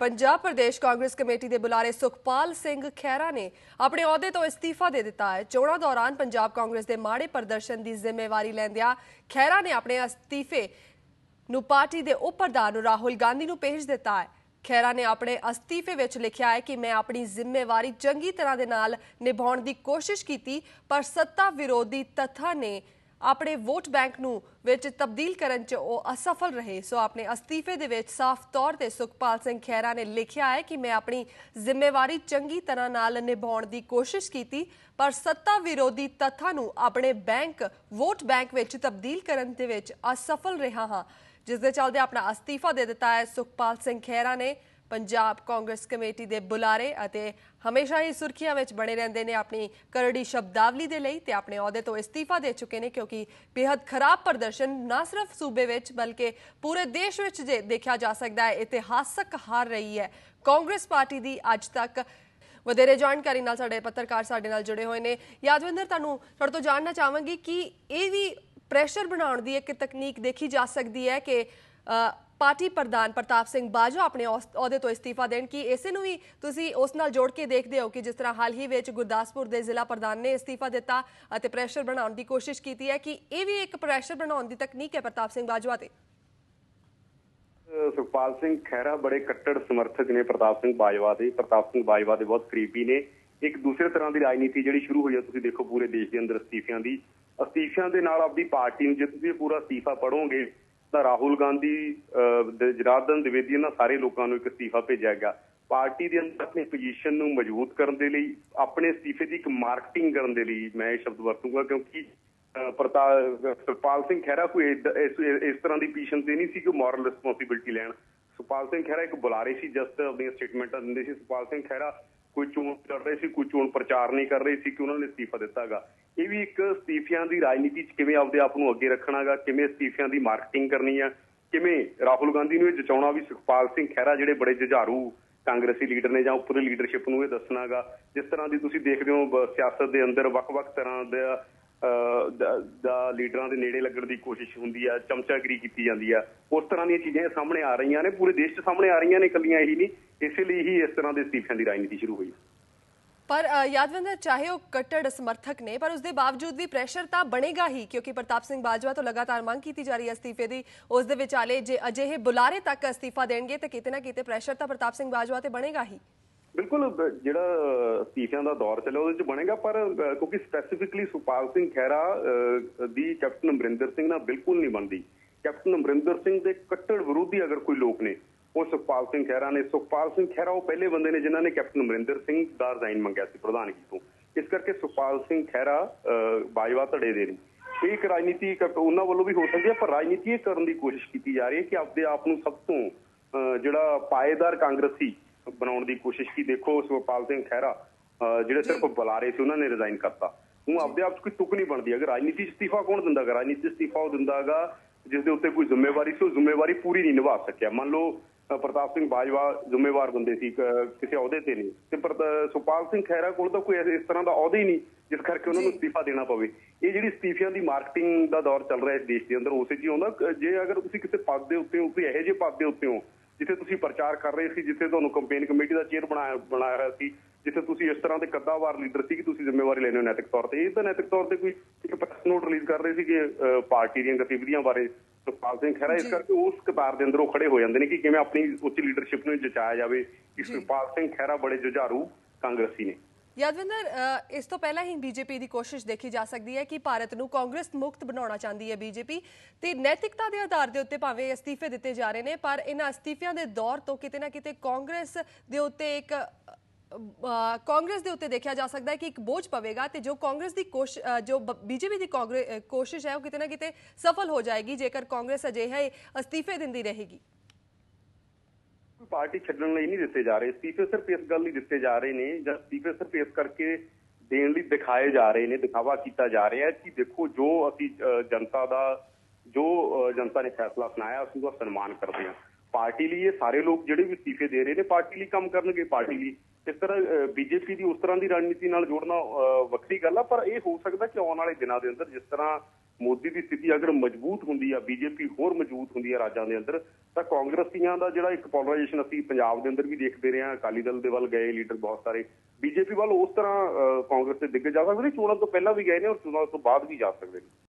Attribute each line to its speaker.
Speaker 1: Punjab Pradesh Congress committee ਦੇ ਬੁਲਾਰੇ ਸੁਖਪਾਲ ਸਿੰਘ ਖਹਿਰਾ ਨੇ ਆਪਣੇ ਅਹੁਦੇ ਤੋਂ ਅਸਤੀਫਾ ਦੇ ਦਿੱਤਾ ਹੈ। ਚੋਣਾਂ ਦੌਰਾਨ ਪੰਜਾਬ ਕਾਂਗਰਸ ਦੇ ਮਾੜੇ ਪ੍ਰਦਰਸ਼ਨ ਦੀ ਜ਼ਿੰਮੇਵਾਰੀ ਲੈਂਦਿਆਂ ਖਹਿਰਾ ਨੇ ਆਪਣੇ ਅਸਤੀਫੇ ਨੂੰ ਪਾਰਟੀ ਦੇ ਉਪ ਪ੍ਰਧਾਨ ਰਾਹੁਲ ਗਾਂਧੀ ਨੂੰ ਭੇਜ ਦਿੱਤਾ ਹੈ। ਖਹਿਰਾ ਨੇ ਆਪਣੇ ਅਸਤੀਫੇ ਵਿੱਚ ਲਿਖਿਆ ਹੈ ਕਿ ਮੈਂ ਆਪਣੀ ਜ਼ਿੰਮੇਵਾਰੀ ਚੰਗੀ ਤਰ੍ਹਾਂ ਦੇ ਨਾਲ ਨਿਭਾਉਣ ਦੀ ਕੋਸ਼ਿਸ਼ ਕੀਤੀ, ਪਰ ਸੱਤਾ ਵਿਰੋਧੀ ਤੱਥਾਂ ਨੇ ਆਪਣੇ ਵੋਟ ਬੈਂਕ ਨੂੰ ਵਿੱਚ ਤਬਦੀਲ ਕਰਨ 'ਚ ਉਹ ਅਸਫਲ ਰਹੇ। ਸੋ ਆਪਣੇ ਅਸਤੀਫੇ ਦੇ ਵਿੱਚ ਸਾਫ਼ ਤੌਰ ਤੇ ਸੁਖਪਾਲ ਸਿੰਘ ਖਹਿਰਾ ਨੇ ਲਿਖਿਆ ਹੈ ਕਿ ਮੈਂ ਆਪਣੀ ਜ਼ਿੰਮੇਵਾਰੀ ਚੰਗੀ ਤਰ੍ਹਾਂ ਨਾਲ ਨਿਭਾਉਣ ਦੀ ਕੋਸ਼ਿਸ਼ ਕੀਤੀ, ਪਰ ਸੱਤਾ ਵਿਰੋਧੀ ਤੱਥਾਂ ਨੂੰ ਆਪਣੇ ਬੈਂਕ, ਵੋਟ ਬੈਂਕ ਵਿੱਚ ਤਬਦੀਲ ਕਰਨ ਦੇ ਵਿੱਚ ਅਸਫਲ ਰਿਹਾ ਹਾਂ। ਜਿਸ ਦੇ ਚੱਲਦੇ ਆਪਣਾ ਅਸਤੀਫਾ ਦੇ ਦਿੱਤਾ ਹੈ ਸੁਖਪਾਲ ਸਿੰਘ ਖਹਿਰਾ ਨੇ। ਪੰਜਾਬ ਕਾਂਗਰਸ ਕਮੇਟੀ ਦੇ ਬੁਲਾਰੇ ਅਤੇ ਹਮੇਸ਼ਾ ਹੀ ਸੁਰਖੀਆਂ ਵਿੱਚ ਬਣੇ ਰਹਿੰਦੇ ਨੇ ਆਪਣੀ ਕਰੜੀ ਸ਼ਬਦਾਵਲੀ ਦੇ ਲਈ ਤੇ ਆਪਣੇ ਅਹੁਦੇ ਤੋਂ ਇਸਤੀਫਾ ਦੇ ਚੁੱਕੇ ਨੇ ਕਿਉਂਕਿ ਬੇहद ਖਰਾਬ ਪ੍ਰਦਰਸ਼ਨ ਨਾ ਸਿਰਫ ਸੂਬੇ ਵਿੱਚ ਬਲਕਿ ਪੂਰੇ ਦੇਸ਼ ਵਿੱਚ ਜੇ ਦੇਖਿਆ ਜਾ ਸਕਦਾ ਹੈ, ਇਤਿਹਾਸਕ ਹਾਰ ਰਹੀ ਹੈ। ਕਾਂਗਰਸ ਪਾਰਟੀ ਦੀ ਅੱਜ ਤੱਕ ਵਧੇਰੇ ਜਾਣਕਾਰੀ ਨਾਲ ਸਾਡੇ ਪੱਤਰਕਾਰ ਸਾਡੇ ਨਾਲ ਜੁੜੇ ਹੋਏ ਨੇ। ਯਾਦਵਿੰਦਰ, ਤੁਹਾਨੂੰ ਤੁਹਾਡੇ ਤੋਂ ਜਾਣਨਾ ਚਾਹਾਂਗੀ ਕਿ ਇਹ ਵੀ ਪ੍ਰੈਸ਼ਰ ਬਣਾਉਣ ਦੀ ਇੱਕ ਤਕਨੀਕ ਦੇਖੀ ਜਾ ਸਕਦੀ ਹੈ ਕਿ ਪਾਰਟੀ ਪ੍ਰਧਾਨ ਪ੍ਰਤਾਪ ਸਿੰਘ ਬਾਜਵਾ ਆਪਣੇ ਅਹੁਦੇ ਤੋਂ ਅਸਤੀਫਾ ਦੇਣ ਕਿ ਇਸੇ ਨੂੰ ਵੀ ਤੁਸੀਂ ਉਸ ਨਾਲ ਜੋੜ ਕੇ ਦੇਖਦੇ ਹੋ ਕਿ ਜਿਸ ਤਰ੍ਹਾਂ ਹਾਲ ਹੀ ਵਿੱਚ ਗੁਰਦਾਸਪੁਰ ਦੇ ਜ਼ਿਲ੍ਹਾ ਪ੍ਰਧਾਨ ਨੇ ਅਸਤੀਫਾ ਦਿੱਤਾ ਅਤੇ ਪ੍ਰੈਸ਼ਰ ਬਣਾਉਣ ਦੀ ਕੋਸ਼ਿਸ਼ ਕੀਤੀ ਹੈ ਕਿ ਇਹ ਵੀ ਇੱਕ ਪ੍ਰੈਸ਼ਰ ਬਣਾਉਣ ਦੀ ਤਕਨੀਕ ਹੈ ਪ੍ਰਤਾਪ ਸਿੰਘ ਬਾਜਵਾ ਤੇ।
Speaker 2: ਸੁਖਪਾਲ ਸਿੰਘ ਖਹਿਰਾ ਬੜੇ ਕੱਟੜ ਸਮਰਥਕ ਨੇ ਪ੍ਰਤਾਪ ਸਿੰਘ ਬਾਜਵਾ ਦੇ। ਪ੍ਰਤਾਪ ਸਿੰਘ ਬਾਜਵਾ ਦੇ ਬਹੁਤ ਕਰੀਬੀ ਨੇ। ਇੱਕ ਦੂਸਰੇ ਤਰ੍ਹਾਂ ਦੀ ਰਾਜਨੀਤੀ ਜਿਹੜੀ ਸ਼ੁਰੂ ਹੋਈ ਹੈ, ਤੁਸੀਂ ਦੇਖੋ ਪੂਰੇ ਦੇਸ਼ ਦੇ ਅੰਦਰ ਅਸਤੀਫਿਆਂ ਦੀ। ਅਸਤੀਫਿਆਂ ਦੇ ਨਾਲ ਆਪਣੀ ਪਾਰਟੀ ਨੂੰ ਜੇ ਤੁਸੀਂ ਪੂਰਾ ਅਸਤੀਫਾ ਪੜੋਗੇ ਤਾਂ ਰਾਹੁਲ ਗਾਂਧੀ ਅਹ, ਦੇ ਜਨਾਰਦਨ ਦਿਵੇਦੀ ਇਹਨਾਂ ਸਾਰੇ ਲੋਕਾਂ ਨੂੰ ਇੱਕ ਅਸਤੀਫਾ ਭੇਜਿਆ ਗਿਆ। ਪਾਰਟੀ ਦੇ ਅੰਦਰ ਆਪਣੀ ਪੋਜੀਸ਼ਨ ਨੂੰ ਮਜ਼ਬੂਤ ਕਰਨ ਦੇ ਲਈ ਆਪਣੇ ਅਸਤੀਫੇ ਦੀ ਇੱਕ ਮਾਰਕੀਟਿੰਗ ਕਰਨ ਦੇ ਲਈ ਮੈਂ ਇਹ ਸ਼ਬਦ ਵਰਤੂੰਗਾ ਕਿਉਂਕਿ ਅਹ ਪ੍ਰਤਾਪ ਸੁਖਪਾਲ ਸਿੰਘ ਖਹਿਰਾ ਕੋਈ ਇਸ ਤਰ੍ਹਾਂ ਦੀ ਪੋਜੀਸ਼ਨ ਤੇ ਨਹੀਂ ਸੀ ਕਿ ਮੋਰਲ ਰਿਸਪੌਂਸਿਬਿਲਟੀ ਲੈਣ। ਸੁਖਪਾਲ ਸਿੰਘ ਖਹਿਰਾ ਇੱਕ ਬੁਲਾਰੇ ਸੀ ਜਸਟ ਆਪਣੀਆਂ ਸਟੇਟਮੈਂਟਾਂ ਦਿੰਦੇ ਸੀ। ਸੁਖਪਾਲ ਸਿੰਘ ਖਹਿਰਾ ਕੋਈ ਚੋਣ ਕਰ ਰਹੇ ਸੀ, ਕੋਈ ਚੋਣ ਪ੍ਰਚਾਰ ਨਹੀਂ ਕਰ ਰਹੇ ਸੀ ਕਿ ਉਹਨਾਂ ਨੇ ਅਸਤੀਫਾ ਦਿੱਤਾਗਾ। ਇਹ ਵੀ ਇੱਕ ਅਸਤੀਫਿਆਂ ਦੀ ਰਾਜਨੀਤੀ 'ਚ ਕਿਵੇਂ ਆਪਦੇ ਆਪ ਨੂੰ ਅੱਗੇ ਰੱਖਣਾਗਾ, ਕਿਵੇਂ ਅਸਤੀਫਿਆਂ ਦੀ ਮਾਰਕੀਟਿੰਗ ਕਰਨੀ ਆ, ਕਿਵੇਂ ਰਾਹੁਲ ਗਾਂਧੀ ਨੂੰ ਇਹ ਜਚਾਉਣਾ ਵੀ ਸੁਖਪਾਲ ਸਿੰਘ ਖਹਿਰਾ ਜਿਹੜੇ ਬੜੇ ਜੁਝਾਰੂ ਕਾਂਗਰਸੀ ਲੀਡਰ ਨੇ ਜਾਂ ਉੱਪਰਲੀ ਲੀਡਰਸ਼ਿਪ ਨੂੰ ਇਹ ਦੱਸਣਾਗਾ। ਜਿਸ ਤਰ੍ਹਾਂ ਦੀ ਤੁਸੀਂ ਦੇਖਦੇ ਹੋ ਸਿਆਸਤ ਦੇ ਅੰਦਰ ਵੱਖ-ਵੱਖ ਤਰ੍ਹਾਂ ਦਾ ਦਾ- ਲੀਡਰਾਂ ਦੇ ਨੇੜੇ ਲੱਗਣ ਦੀ ਕੋਸ਼ਿਸ਼ ਹੁੰਦੀ ਆ ਚਮਚਾਗਰੀ ਕੀਤੀ ਜਾਂਦੀ ਆ। ਉਸ ਤਰ੍ਹਾਂ ਦੀਆਂ ਚੀਜ਼ਾਂ ਸਾਹਮਣੇ ਆ ਰਹੀਆਂ ਨੇ ਪੂਰੇ ਦੇਸ਼ 'ਚ ਸਾਹਮਣੇ ਆ ਰਹੀਆਂ ਨੇ ਇਕੱਲੀਆਂ ਇਹੀ ਨਹੀਂ ਇਸੇ ਲਈ ਹੀ ਇਸ ਤਰ੍ਹਾਂ ਦੇ ਅਸਤੀਫਿਆਂ ਦੀ ਰਾਜਨੀਤੀ ਸ਼ੁਰੂ ਹੋਈ।
Speaker 1: ਪਰ ਅ, ਯਾਦਵਿੰਦਰ ਚਾਹੇ ਉਹ ਕੱਟੜ ਸਮਰਥਕ ਨੇ ਪਰ ਉਸ ਦੇ ਬਾਵਜੂਦ ਵੀ ਪ੍ਰੈਸ਼ਰ ਤਾਂ ਬਣੇਗਾ ਹੀ ਕਿਉਂਕਿ ਪ੍ਰਤਾਪ ਸਿੰਘ ਬਾਜਵਾ ਤੋਂ ਲਗਾਤਾਰ ਮੰਗ ਕੀਤੀ ਜਾ ਰਹੀ ਹੈ ਅਸਤੀਫੇ ਦੀ। ਉਸ ਦੇ ਵਿਚਾਲੇ ਜੇ ਅਜਿਹੇ ਬੁਲਾਰੇ ਤੱਕ ਅਸਤੀਫਾ ਦੇਣਗੇ ਤਾਂ ਕਿਤੇ ਨਾ ਕਿਤੇ ਪ੍ਰੈਸ਼ਰ ਤਾਂ ਪ੍ਰਤਾਪ ਸਿੰਘ ਬਾਜਵਾ ਤੇ ਬਣੇਗਾ ਹੀ।
Speaker 2: ਬਿਲਕੁਲ ਜਿਹੜਾ ਅਸਤੀਫਿਆਂ ਦਾ ਦੌਰ ਚੱਲਿਆ ਉਹਦੇ ਚ ਬਣੇਗਾ ਪਰ ਕਿਉਂਕਿ ਸਪੈਸੀਫਿਕਲੀ ਸੁਪਾਲ ਸਿੰਘ ਖਹਿਰਾ ਅ, ਦੀ ਕੈਪਟਨ ਅਮਰਿੰਦਰ ਸਿੰਘ ਨਾਲ ਬਿਲਕੁਲ ਨਹੀਂ ਬਣਦੀ। ਕੈਪਟਨ ਅਮਰਿੰਦਰ ਸਿੰਘ ਦੇ ਕੱਟੜ ਵਿਰੋਧੀ ਅਗਰ ਕੋਈ ਲੋਕ ਨੇ ਉਹ ਸੁਖਪਾਲ ਸਿੰਘ ਖਹਿਰਾ ਨੇ। ਸੁਖਪਾਲ ਸਿੰਘ ਖਹਿਰਾ ਉਹ ਪਹਿਲੇ ਬੰਦੇ ਨੇ ਜਿਨ੍ਹਾਂ ਨੇ ਕੈਪਟਨ ਅਮਰਿੰਦਰ ਸਿੰਘ ਦਾ ਰਿਜ਼ਾਈਨ ਮੰਗਿਆ ਸੀ ਪ੍ਰਧਾਨਗੀ ਤੋਂ। ਇਸ ਕਰਕੇ ਸੁਖਪਾਲ ਸਿੰਘ ਖਹਿਰਾ ਅ, ਬਾਜਵਾ ਧੜੇ ਦੇ ਨੇ। ਇਹ ਇੱਕ ਰਾਜਨੀਤੀ ਇੱਕ ਉਹਨਾਂ ਵੱਲੋਂ ਵੀ ਹੋ ਸਕਦੀ ਹੈ ਪਰ ਰਾਜਨੀਤੀ ਇਹ ਕਰਨ ਦੀ ਕੋਸ਼ਿਸ਼ ਕੀਤੀ ਜਾ ਰਹੀ ਹੈ ਕਿ ਆਪਦੇ ਆਪ ਨੂੰ ਸਭ ਤੋਂ ਅ, ਜਿਹੜਾ ਪਾਏਦਾਰ ਕਾਂਗਰਸੀ ਬਣਾਉਣ ਦੀ ਕੋਸ਼ਿਸ਼ ਕੀ ਦੇਖੋ ਸੁਖਪਾਲ ਸਿੰਘ ਖਹਿਰਾ ਜਿਹੜੇ ਸਿਰਫ ਬੁਲਾਰੇ ਸੀ ਉਹਨਾਂ ਨੇ ਰਿਜ਼ਾਈਨ ਕਰਤਾ। ਉਹ ਆਪਦੇ ਆਪ 'ਚ ਕੋਈ ਤੁਕ ਨਹੀਂ ਬਣਦੀ ਅਗਰ ਰਾਜਨੀਤੀ 'ਚ ਇਸਤੀਫਾ ਕੌਣ ਦਿੰਦਾਗਾ ਰਾਜਨੀਤੀ 'ਚ ਇਸਤੀਫਾ ਉਹ ਦਿੰਦਾਗਾ ਜਿਸ ਦੇ ਉੱਤੇ ਕੋਈ ਜ਼ਿੰਮੇਵਾਰੀ ਸੀ ਉਹ ਜ਼ਿੰਮੇਵਾਰੀ ਪੂਰੀ ਨਹੀਂ ਨਿਭਾ ਸਕਿਆ। ਮੰਨ ਲਓ ਪ੍ਰਤਾਪ ਸਿੰਘ ਬਾਜਵਾ ਜ਼ਿੰਮੇਵਾਰ ਬੰਦੇ ਸੀ ਕਿਸੇ ਅਹੁਦੇ ਤੇ ਨਹੀਂ। ਤੇ ਪਰ ਸੁਖਪਾਲ ਸਿੰਘ ਖਹਿਰਾ ਕੋਲ ਤਾਂ ਕੋਈ ਇਸ- ਤਰ੍ਹਾਂ ਦਾ ਅਹੁਦਾ ਹੀ ਨਹੀਂ ਜਿਸ ਕਰਕੇ ਉਹਨਾਂ ਨੂੰ
Speaker 1: ਜੀ।
Speaker 2: ਅਸਤੀਫਾ ਦੇਣਾ ਪਵੇ। ਇਹ ਜਿਹੜੀ ਅਸਤੀਫਿਆਂ ਦੀ ਮਾਰਕੀਟਿੰਗ ਦਾ ਦੌਰ ਚੱਲ ਰਿਹਾ ਇਸ ਦੇਸ਼ ਦੇ ਅੰਦਰ ਉਸੇ ਹੀ ਆਉਂਦਾ। ਜੇ ਅਗਰ ਤੁਸੀਂ ਕਿਸੇ ਪਦ ਦੇ ਉੱਤੇ ਹੋ ਕੋਈ ਇਹੋ ਜਿਹੇ ਪਦ ਦੇ ਉੱਤੇ ਹੋ ਜਿੱਥੇ ਤੁਸੀਂ ਪ੍ਰਚਾਰ ਕਰ ਰਹੇ ਸੀ ਜਿੱਥੇ ਤੁਹਾਨੂੰ ਕੰਪੇਨ ਕਮੇਟੀ ਦਾ ਚੇਅਰ ਬਣਾਇਆ ਬਣਾਇਆ ਹੋਇਆ ਸੀ ਜਿੱਥੇ ਤੁਸੀਂ ਇਸ ਤਰ੍ਹਾਂ ਦੇ ਕੱਦਾਵਾਰ ਲੀਡਰ ਸੀ ਕਿ ਤੁਸੀਂ ਜ਼ਿੰਮੇਵਾਰੀ ਲੈਣੇ ਹੋ ਨੈਤਿਕ ਤੌਰ ਤੇ ਇਹ ਤਾਂ ਨੈਤਿਕ ਤੌਰ ਤੇ ਕੋਈ ਇੱਕ ਪ੍ਰੈਸ ਨੋਟ ਰਿਲੀਜ਼ ਕਰ ਰਹੇ ਸੀ ਕਿ ਪਾਰਟੀ ਦੀਆਂ ਗਤੀਵਿਧੀਆਂ ਬਾਰੇ ਸੁਖਪਾਲ ਸਿੰਘ ਖਹਿਰਾ ਇਸ। ਕਰਕੇ ਉਸ ਕਤਾਰ ਦੇ ਅੰਦਰ ਉਹ ਖੜੇ ਹੋ ਜਾਂਦੇ ਨੇ ਕਿ ਕਿਵੇਂ ਆਪਣੀ ਉੱਚ ਲੀਡਰਸ਼ਿਪ ਨੂੰ ਜਚਾਇਆ ਜਾਵੇ ਕਿ। ਸੁਖਪਾਲ ਸਿੰਘ ਖਹਿਰਾ ਬੜੇ ਜੁਝਾਰੂ ਕਾਂਗਰਸੀ ਨੇ
Speaker 1: ਯਾਦਵਿੰਦਰ ਇਸ ਤੋਂ ਪਹਿਲਾਂ ਹੀ ਬੀਜੇਪੀ ਦੀ ਕੋਸ਼ਿਸ਼ ਦੇਖੀ ਜਾ ਸਕਦੀ ਹੈ ਕਿ ਭਾਰਤ ਨੂੰ ਕਾਂਗਰਸ ਮੁਕਤ ਬਣਾਉਣਾ ਚਾਹੁੰਦੀ ਹੈ ਬੀਜੇਪੀ। ਤੇ ਨੈਤਿਕਤਾ ਦੇ ਆਧਾਰ ਦੇ ਉੱਤੇ ਭਾਵੇਂ ਅਸਤੀਫੇ ਦਿੱਤੇ ਜਾ ਰਹੇ ਨੇ, ਪਰ ਇਹਨਾਂ ਅਸਤੀਫਿਆਂ ਦੇ ਦੌਰ ਤੋਂ ਕਿਤੇ ਨਾ ਕਿਤੇ ਕਾਂਗਰਸ ਦੇ ਉੱਤੇ ਇੱਕ ਕਾਂਗਰਸ ਦੇ ਉੱਤੇ ਦੇਖਿਆ ਜਾ ਸਕਦਾ ਹੈ ਕਿ ਇੱਕ ਬੋਝ ਪਵੇਗਾ ਤੇ ਜੋ ਕਾਂਗਰਸ ਦੀ ਕੋਸ਼ ਜੋ ਬੀਜੇਪੀ ਦੀ ਕਾਂਗਰਸ ਕੋਸ਼ਿਸ਼ ਹੈ ਉਹ ਕਿਤੇ ਨਾ ਕਿਤੇ ਸਫਲ ਹੋ ਜਾਏਗੀ, ਜੇਕਰ ਕਾਂਗਰਸ ਅਜਿਹੇ ਅਸਤੀਫੇ ਦਿੰਦੀ ਰਹੇਗੀ।
Speaker 2: ਪਾਰਟੀ ਛੱਡਣ ਲਈ ਨਹੀਂ ਦਿੱਤੇ ਜਾ ਰਹੇ। ਅਸਤੀਫੇ ਸਿਰਫ ਇਸ ਗੱਲ ਲਈ ਦਿੱਤੇ ਜਾ ਰਹੇ ਨੇ ਜਾਂ ਅਸਤੀਫੇ ਸਿਰਫ ਇਸ ਕਰਕੇ ਦੇਣ ਲਈ ਦਿਖਾਏ ਜਾ ਰਹੇ ਨੇ ਦਿਖਾਵਾ ਕੀਤਾ ਜਾ ਰਿਹਾ ਹੈ ਕਿ ਦੇਖੋ ਜੋ ਅਸੀਂ ਜਨਤਾ ਦਾ ਜੋ ਅਹ, ਜਨਤਾ ਨੇ ਫੈਸਲਾ ਸੁਣਾਇਆ ਅਸੀਂ ਉਹਦਾ ਸਨਮਾਨ ਕਰਦੇ ਹਾਂ। ਪਾਰਟੀ ਲਈ ਇਹ ਸਾਰੇ ਲੋਕ ਜਿਹੜੇ ਵੀ ਅਸਤੀਫੇ ਦੇ ਰਹੇ ਨੇ ਪਾਰਟੀ ਲਈ ਕੰਮ ਕਰਨਗੇ ਪਾਰਟੀ ਲਈ। ਇਸ ਤਰ੍ਹਾਂ ਬੀਜੇਪੀ ਦੀ ਉਸ ਤਰ੍ਹਾਂ ਦੀ ਰਣਨੀਤੀ ਨਾਲ ਜੋੜਨਾ ਅਹ, ਵੱਖਰੀ ਗੱਲ ਆ ਪਰ ਇਹ ਹੋ ਸਕਦਾ ਕਿ ਆਉਣ ਵਾਲੇ ਦਿਨਾਂ ਦੇ ਅੰਦਰ ਜਿਸ ਤਰ੍ਹਾਂ ਮੋਦੀ ਦੀ ਸਥਿਤੀ ਅਗਰ ਮਜ਼ਬੂਤ ਹੁੰਦੀ ਆ ਬੀਜੇਪੀ ਹੋਰ ਮਜ਼ਬੂਤ ਹੁੰਦੀ ਆ ਰਾਜਾਂ ਦੇ ਅੰਦਰ ਤਾਂ ਕਾਂਗਰਸੀਆਂ ਦਾ ਜਿਹੜਾ ਇੱਕ ਪੋਲਰਾਈਜੇਸ਼ਨ ਅਸੀਂ ਪੰਜਾਬ ਦੇ ਅੰਦਰ ਵੀ ਦੇਖਦੇ ਰਹੇ ਹਾਂ ਅਕਾਲੀ ਦਲ ਦੇ ਵੱਲ ਗਏ ਲੀਡਰ ਬਹੁਤ ਸਾਰੇ ਬੀਜੇਪੀ ਵੱਲ ਉਸ ਤਰ੍ਹਾਂ ਅਹ, ਕਾਂਗਰਸ ਦੇ ਦਿੱਗੇ ਜਾ ਸਕਦੇ ਨੇ ਚੋਣਾਂ ਤੋਂ ਪਹਿਲਾਂ ਵੀ ਗਏ ਨੇ ਔਰ ਚੋਣਾਂ ਤੋਂ ਬਾਅਦ ਵੀ ਜਾ ਸਕਦੇ ਨੇ।